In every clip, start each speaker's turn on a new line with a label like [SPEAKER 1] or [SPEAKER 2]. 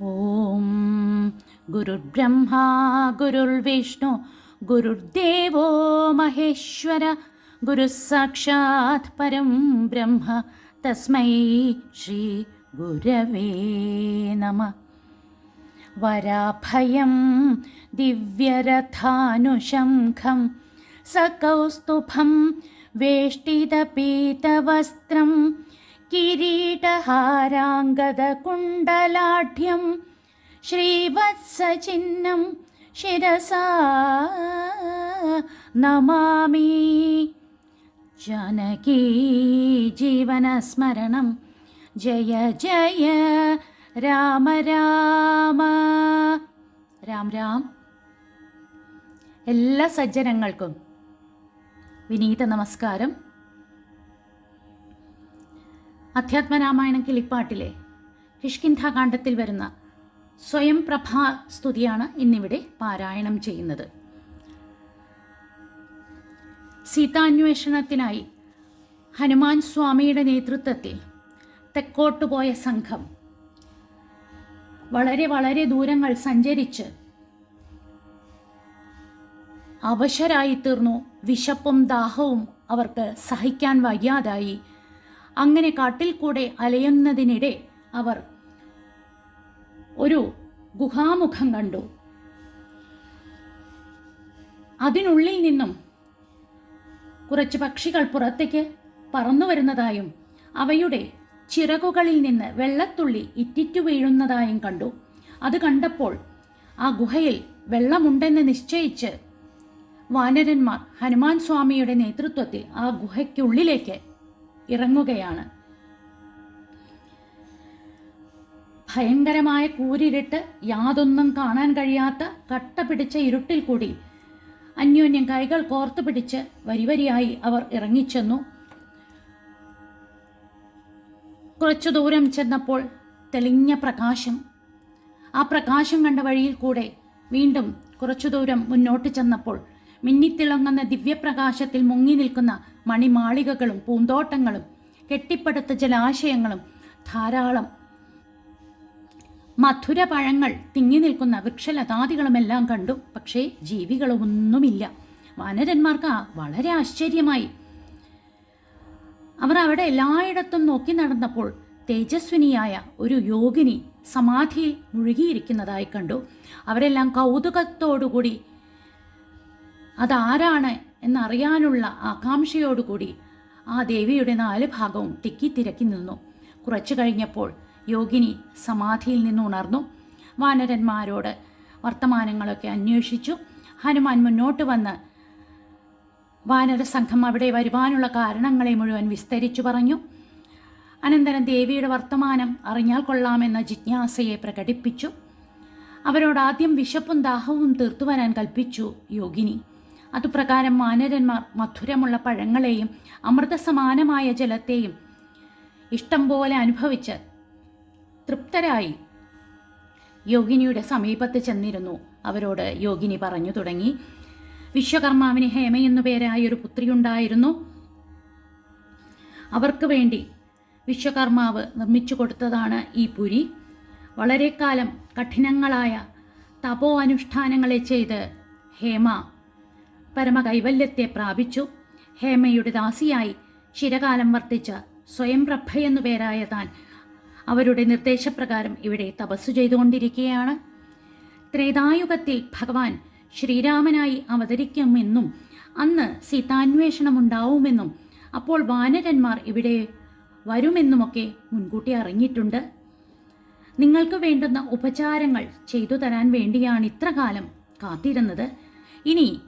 [SPEAKER 1] ॐ गुरुर्ब्रह्मा गुरुर्विष्णु गुरुर्देवो महेश्वर गुरुः साक्षात् परं ब्रह्म तस्मै श्रीगुरवे नमः। वराभयं दिव्यरथानुशङ्खं सकौस्तुभं वेष्टितपीतवस्त्रं കിരീടഹാരാംഗതകുണ്ടലാഢ്യം ശ്രീവത്സചിഹ്നം ശിരസാ നമാമി. ജനകീ ജീവനസ്മരണം. ജയ ജയ രാമ രാമ. രാം രാം. എല്ലാ സജ്ജനങ്ങൾക്കും വിനീത നമസ്കാരം. അധ്യാത്മരാമായണം കിളിപ്പാട്ടിലെ കിഷ്കിന്ധാകാന്ഡത്തിൽ വരുന്ന സ്വയം പ്രഭാ സ്തുതിയാണ് ഇന്നിവിടെ പാരായണം ചെയ്യുന്നത്. സീതാന്വേഷണത്തിനായി ഹനുമാൻ സ്വാമിയുടെ നേതൃത്വത്തിൽ തെക്കോട്ട് പോയ സംഘം വളരെ വളരെ ദൂരങ്ങൾ സഞ്ചരിച്ച് അവശരായി തീർന്നു വിശപ്പും ദാഹവും അവർക്ക് സഹിക്കാൻ വയ്യാതായി. അങ്ങനെ കാട്ടിൽ കൂടെ അലയുന്നതിനിടെ അവർ ഒരു ഗുഹാമുഖം കണ്ടു. അതിനുള്ളിൽ നിന്നും കുറച്ച് പക്ഷികൾ പുറത്തേക്ക് പറന്നു വരുന്നതായും അവയുടെ ചിറകുകളിൽ നിന്ന് വെള്ളത്തുള്ളി ഇറ്റിറ്റു വീഴുന്നതായും കണ്ടു. അത് കണ്ടപ്പോൾ ആ ഗുഹയിൽ വെള്ളമുണ്ടെന്ന് നിശ്ചയിച്ച് വാനരന്മാർ ഹനുമാൻ സ്വാമിയുടെ നേതൃത്വത്തിൽ ആ ഗുഹയ്ക്കുള്ളിലേക്ക് ഇറങ്ങുകയാണ്. ഭയങ്കരമായ കൂരിരുട്ട് യാതൊന്നും കാണാൻ കഴിയാത്ത കട്ട പിടിച്ച ഇരുട്ടിൽ കൂടി അന്യോന്യം കൈകൾ കോർത്തു പിടിച്ച് വരിവരിയായി അവർ ഇറങ്ങിച്ചെന്നു. കുറച്ചു ദൂരം ചെന്നപ്പോൾ തെളിഞ്ഞ പ്രകാശം. ആ പ്രകാശം കണ്ട വഴിയിൽ കൂടെ വീണ്ടും കുറച്ചു ദൂരം മുന്നോട്ട് ചെന്നപ്പോൾ മിന്നിത്തിളങ്ങുന്ന ദിവ്യപ്രകാശത്തിൽ മുങ്ങി നിൽക്കുന്ന മണിമാളികകളും പൂന്തോട്ടങ്ങളും കെട്ടിപ്പടുത്ത ജലാശയങ്ങളും ധാരാളം മധുര പഴങ്ങൾ തിങ്ങി നിൽക്കുന്ന വൃക്ഷലതാദികളുമെല്ലാം കണ്ടു. പക്ഷേ ജീവികളൊന്നുമില്ല. വാനരന്മാർക്ക് വളരെ ആശ്ചര്യമായി. അവർ അവിടെ എല്ലായിടത്തും നോക്കി നടന്നപ്പോൾ തേജസ്വിനിയായ ഒരു യോഗിനി സമാധിയിൽ മുഴുകിയിരിക്കുന്നതായി കണ്ടു. അവരെല്ലാം കൗതുകത്തോടുകൂടി അതാരാണ് എന്നറിയാനുള്ള ആകാംക്ഷയോടുകൂടി ആ ദേവിയുടെ നാല് ഭാഗവും തിക്കിത്തിരക്കി നിന്നു. കുറച്ചു കഴിഞ്ഞപ്പോൾ യോഗിനി സമാധിയിൽ നിന്ന് ഉണർന്നു. വാനരന്മാരോട് വർത്തമാനങ്ങളൊക്കെ അന്വേഷിച്ചു. ഹനുമാൻ മുന്നോട്ട് വന്ന് വാനര സംഘം അവിടെ വരുവാനുള്ള കാരണങ്ങളെ മുഴുവൻ വിസ്തരിച്ചു പറഞ്ഞു. അനന്തരം ദേവിയുടെ വർത്തമാനം അറിഞ്ഞാൽ കൊള്ളാമെന്ന ജിജ്ഞാസയെ പ്രകടിപ്പിച്ചു. അവരോട് ആദ്യം വിശപ്പും ദാഹവും തീർത്തു വരാൻ കൽപ്പിച്ചു യോഗിനി. അതുപ്രകാരം മാനരന്മാർ മധുരമുള്ള പഴങ്ങളെയും അമൃതസമാനമായ ജലത്തെയും ഇഷ്ടം പോലെ അനുഭവിച്ച് തൃപ്തരായി. യോഗിനിയുടെ സമീപത്ത് ചെന്നിരുന്നു. അവരോട് യോഗിനി പറഞ്ഞു തുടങ്ങി. വിശ്വകർമാവിന് ഹേമ എന്നു പേരായ ഒരു പുത്രിയുണ്ടായിരുന്നു. അവർക്ക് വേണ്ടി വിശ്വകർമാവ് നിർമ്മിച്ചു കൊടുത്തതാണ് ഈ പുരി. വളരെക്കാലം കാലം കഠിനങ്ങളായ തപോ അനുഷ്ഠാനങ്ങളെ ചെയ്ത് ഹേമ പരമകൈവല്യത്തെ പ്രാപിച്ചു. ഹേമയുടെ ദാസിയായി ശിരകാലം വർത്തിച്ച സ്വയം പ്രഭയെന്നു പേരായ താൻ അവരുടെ നിർദ്ദേശപ്രകാരം ഇവിടെ തപസ്സു ചെയ്തുകൊണ്ടിരിക്കുകയാണ്. ത്രേതായുഗത്തിൽ ഭഗവാൻ ശ്രീരാമനായി അവതരിക്കുമെന്നും അന്ന് സീതാന്വേഷണം ഉണ്ടാവുമെന്നും അപ്പോൾ വാനരന്മാർ ഇവിടെ വരുമെന്നുമൊക്കെ മുൻകൂട്ടി അറിഞ്ഞിട്ടുണ്ട്. നിങ്ങൾക്ക് വേണ്ടുന്ന ഉപചാരങ്ങൾ ചെയ്തു തരാൻ വേണ്ടിയാണ് ഇത്ര കാലം കാത്തിരുന്നത്. ഇനി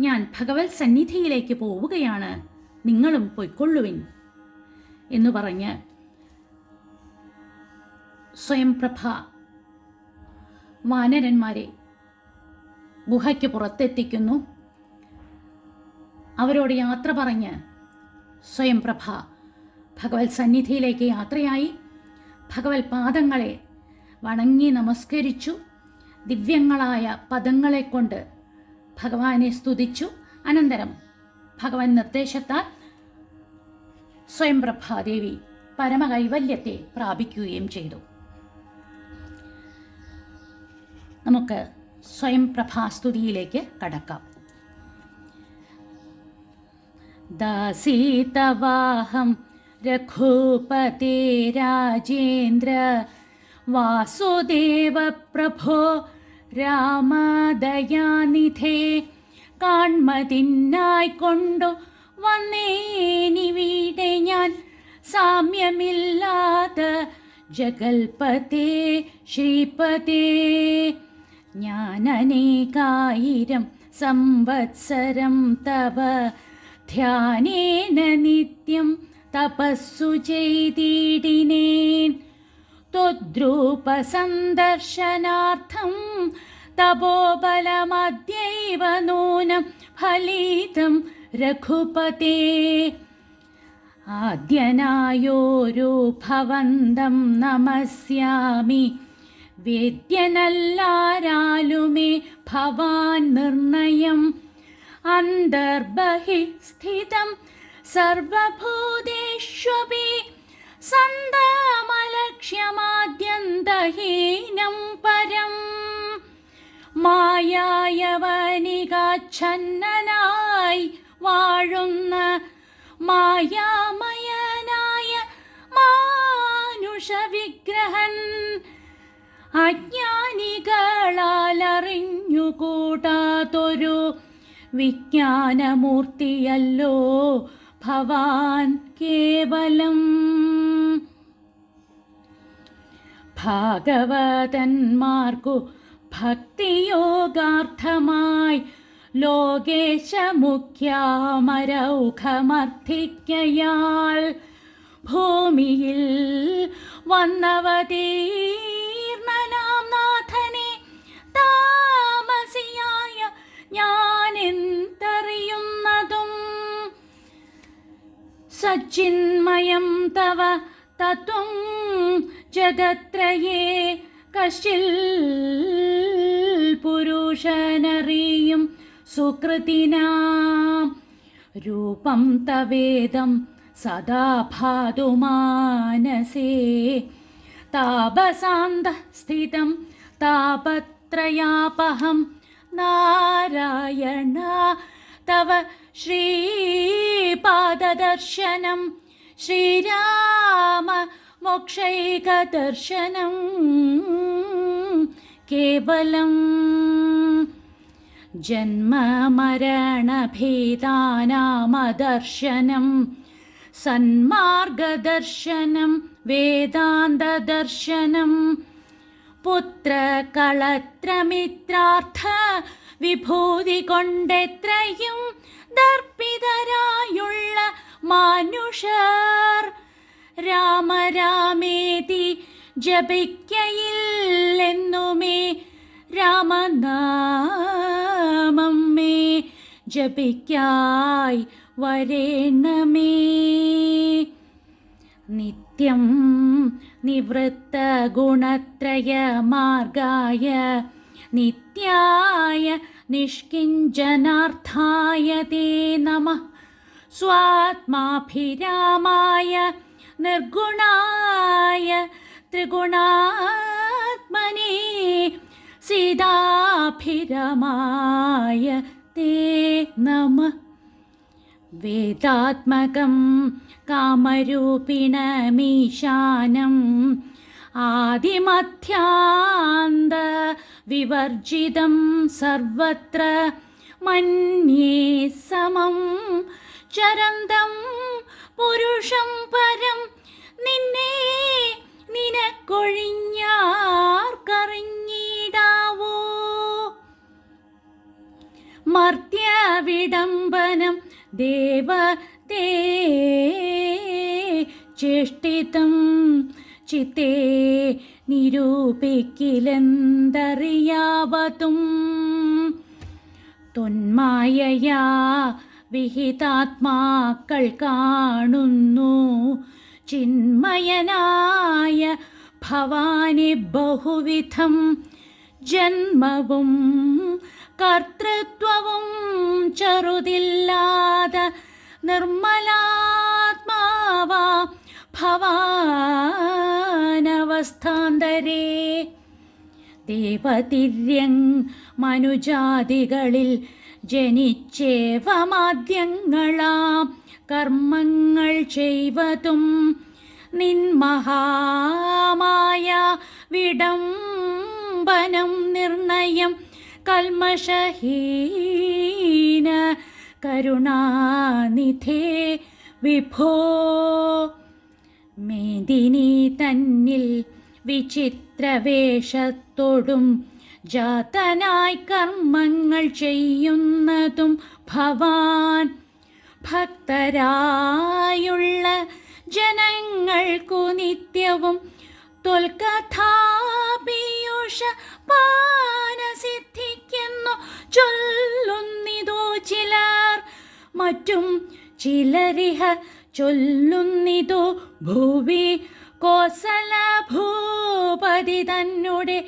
[SPEAKER 1] ഞാൻ ഭഗവത് സന്നിധിയിലേക്ക് പോവുകയാണ്. നിങ്ങളും പൊയ്ക്കൊള്ളുവിൻ. എന്നു പറഞ്ഞ് സ്വയംപ്രഭ വാനരന്മാരെ ഗുഹയ്ക്ക് പുറത്തെത്തിക്കുന്നു. അവരോട് യാത്ര പറഞ്ഞ് സ്വയംപ്രഭ ഭഗവത് സന്നിധിയിലേക്ക് യാത്രയായി. ഭഗവത് പാദങ്ങളെ വണങ്ങി നമസ്കരിച്ചു. ദിവ്യങ്ങളായ പദങ്ങളെ കൊണ്ട് ഭഗവാനെ സ്തുതിച്ചു. അനന്തരം ഭഗവാൻ നിർദ്ദേശത്താൽ സ്വയംപ്രഭാദേവി പരമകൈവല്യത്തെ പ്രാപിക്കുകയും ചെയ്തു. നമുക്ക് സ്വയംപ്രഭാസ്തുതിയിലേക്ക് കടക്കാം. ദാസീതവാഹം രഘുപതി രാജേന്ദ്ര വാസുദേവ പ്രഭോ രാമദയാനിധേ കാൺമതിന്നായിക്കൊണ്ടു വന്നേനി വന്നേനിവിടെ ഞാൻ. സാമ്യമില്ലാത്ത ജഗൽപതേ ശ്രീപതേ ഞാനനേകായിരം സംവത്സരം തവ ധ്യാനേന നിത്യം തപസ്സു ചെയ്തിടിനേൻ. त्वद्रूपसन्दर्शनार्थं तपोबलमद्यैव नूनं फलितं रघुपते आद्यनायोरो भवन्दं नमस्यामि वेद्यनल्लारालुमे भवान् निर्णयम् अन्तर्बहिः स्थितं सर्वभूतेष्वपि സന്തമലക്ഷ്യമാദ്യന്തഹീനം പരം. മായായവനികാച്ഛന്നനായി വാഴുന്ന മായാമയനായ മാനുഷവിഗ്രഹൻ അജ്ഞാനികളാൽ അറിഞ്ഞുകൂടാതൊരു വിജ്ഞാനമൂർത്തിയല്ലോ ഭവാൻ കേവലം. ഭാഗവതന്മാർക്കു ഭക്തിയോഗാർത്ഥമായി ലോകേശമുഖ്യാമരൗഖമർത്ഥിക്കയാൾ ഭൂമിയിൽ വന്നവതീർണനാം നാഥനെ താമസിയായ ഞാനെന്തറിയുന്നതും? സച്ചിന്മയം തവ തത്വം ജഗത്രയേ കശിൽ പുരുഷനറിയും സുകൃതിനാം. രൂപം തവേദം സദാ ഭാതുമാനസേ. താപസാന്ത സ്ഥിതം താപത്രയാപഹം നാരായണ. തവ ശ്രീപാദദർശനം ശ്രീരാമ മോക്ഷൈകദർശനം. കേവലം ജന്മമരണഭേദാനാമദർശനം സന്മാർഗദർശനം വേദാന്തദർശനം പുത്രകളത്രമിത്രാർത്ഥ വിഭൂതി കൊണ്ടെത്രയും ദർപ്പിതരായുള്ള മാനുഷർ രാമരാമേതി ജപിക്കയില്ലെന്നുമേ രാമനാമം ജപിക്കായി വരേണമേ. നിത്യം നിവൃത്ത ഗുണത്രയമാർഗായ നിത്യായ നിഷ്കിഞ്ചനാർത്ഥായ തേ നമഃ. സ്വാത്മാഭിരാമായ നിർഗുണായ ത്രിഗുണാത്മനെ സീതാഭിരമായ തേ നമ. വേദാത്മകം കാമരൂപിണമീശാനം ആദിമധ്യാന്ത വിവർജിതം സർവത്ര മന്യേ സമം. ചരന്തം പുരുഷം പരം നിന്നെ നിനക്കൊഴിഞ്ഞാർക്കറിഞ്ഞിടാവോ? മർത്യവിഡംബനം ദേവതേ ചേഷ്ടിതം ചിത്തേ നിരൂപിക്കിലെന്തറിയാവതും? തൊന്മായയാ വിഹിതാത്മാക്കൾ കാണുന്നു. ചിന്മയനായ ഭവാനി ബഹുവിധം ജന്മവും കർത്തൃത്വവും ചെറുതില്ലാതെ നിർമ്മലാത്മാവാ ഭവാനവസ്ഥാന്തരേ. ദേവതിര്യങ് മനുജാതികളിൽ ജനിച്ചേവമാദ്യങ്ങളാം. കർമ്മങ്ങൾ ചെയ്വതും നിന്മഹാമായ വിടംബനം നിർണയം കൽമഷഹീന കരുണാനിധേ വിഭോ. മേദിനി തന്നിൽ വിചിത്രവേഷത്തോടും ജാതനായി കർമ്മങ്ങൾ ചെയ്യുന്നതും ഭവാൻ ഭക്തരായുള്ള ജനങ്ങൾക്കു നിത്യവും തൊൽക്കഥാപീയൂഷ പാനസിദ്ധിക്കുന്നു. ചൊല്ലുന്നിതോ ചിലർ മറ്റും ചിലരിഹ ചൊല്ലുന്നിതോ ഭൂവി കോസല ഭൂപതി തന്നെ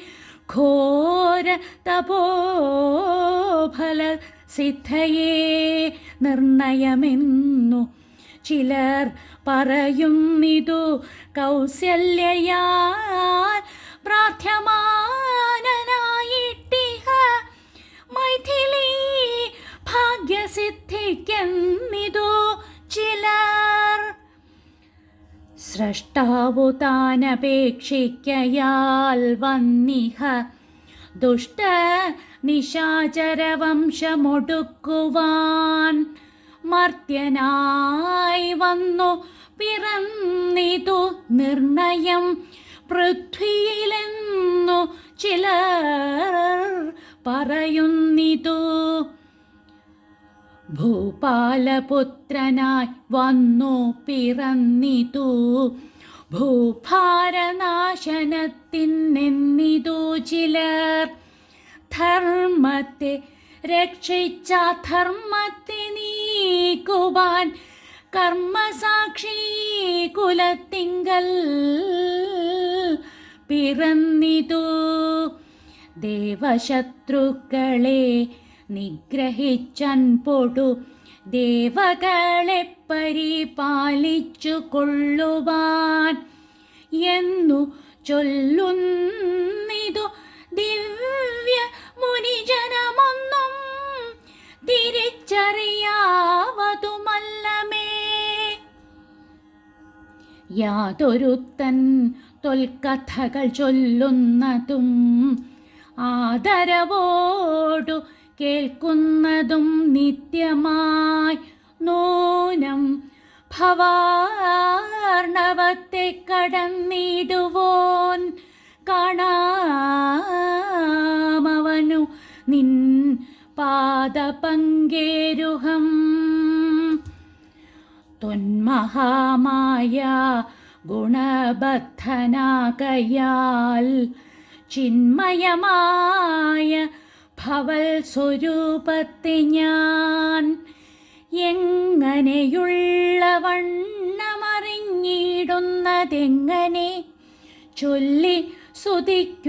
[SPEAKER 1] ഘോര തപോഫല സിദ്ധയേ നിർണയമെന്നു ചിലർ പറയുന്നിതു കൗസല്യയാൽ പ്രാർത്ഥ്യമാനായിട്ടിഹ മൈഥിലി ഭാഗ്യസിദ്ധിക്കെന്നിതു ചിലർ സ്രഷ്ടാവു താനപേക്ഷിക്കയാൽ വന്നിഹ. ദുഷ്ട നിശാചരവംശമൊടുക്കുവാൻ മർത്യനായി വന്നു. പിറന്നിതു നിർണയം പൃഥ്വിയിലെന്നു ചിലർ പറയുന്നിതു. ഭൂപാലപുത്രനായി വന്നു പിറന്നിതു. ഭൂഭാരനാശനത്തിനെന്നിതു ചിലർ. ധർമ്മത്തെ രക്ഷിച്ച ധർമ്മത്തെ നീക്കുവാൻ കർമ്മസാക്ഷി കുലത്തിങ്കൽ പിറന്നിതു. ദേവശത്രുക്കളെ നിഗ്രഹിച്ചൻ പൊടു. ദേവകളെ പരിപാലിച്ചു കൊള്ളുവാൻ എന്നു ചൊല്ലുന്നിതു ദിവ്യ മുനിജനമൊന്നും തിരിച്ചറിയാവതുമല്ലമേ. യാതൊരുത്തൻ തൊൽക്കഥകൾ ചൊല്ലുന്നതും ആദരവോടു കേൾക്കുന്നതും നിത്യമായി നൂനം ഭവാർണവത്തെ കടന്നിടുവോൻ കാണാമവനു നിൻ പാദപങ്കേരുഹം. തൊന്മഹാമായ ഗുണബദ്ധനാകയാൽ ചിന്മയമായ ഭവൽ സ്വരൂപത്തെ ഞാൻ എങ്ങനെയുള്ള വണ്ണമറിഞ്ഞിടുന്നതെങ്ങനെ ചൊല്ലി സുതിക്കുന്നതുമഹം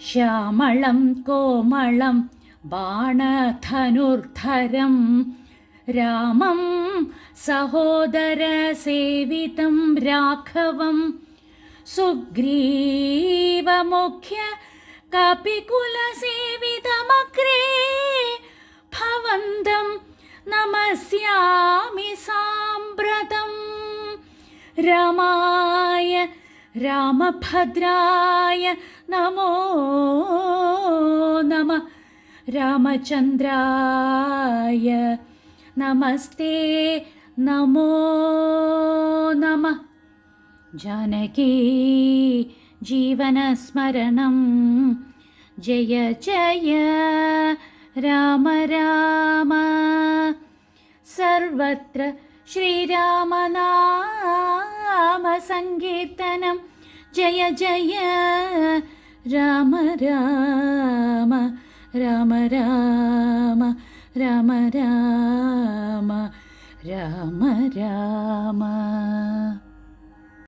[SPEAKER 1] ശ്യാമളം കോമളം ബാണധനുർധരം രാമം സഹോദരസേവിതം രാഘവം सुग्रीवमुख्य कपिकुलसेवितमग्रे भवन्तं नमस्यामि साम्प्रतं रमाय रामभद्राय नमो नम रामचन्द्राय नमस्ते नमो नमः ജാനകീ ജീവനസ്മരണം. ജയ ജയ രാമ രാമ. സർവത്ര ശ്രീരാമനാമസങ്കീർത്തനം ജയ ജയ രാമ രാമ രാമ രാമ രാമ രാമ രാമ രാമ.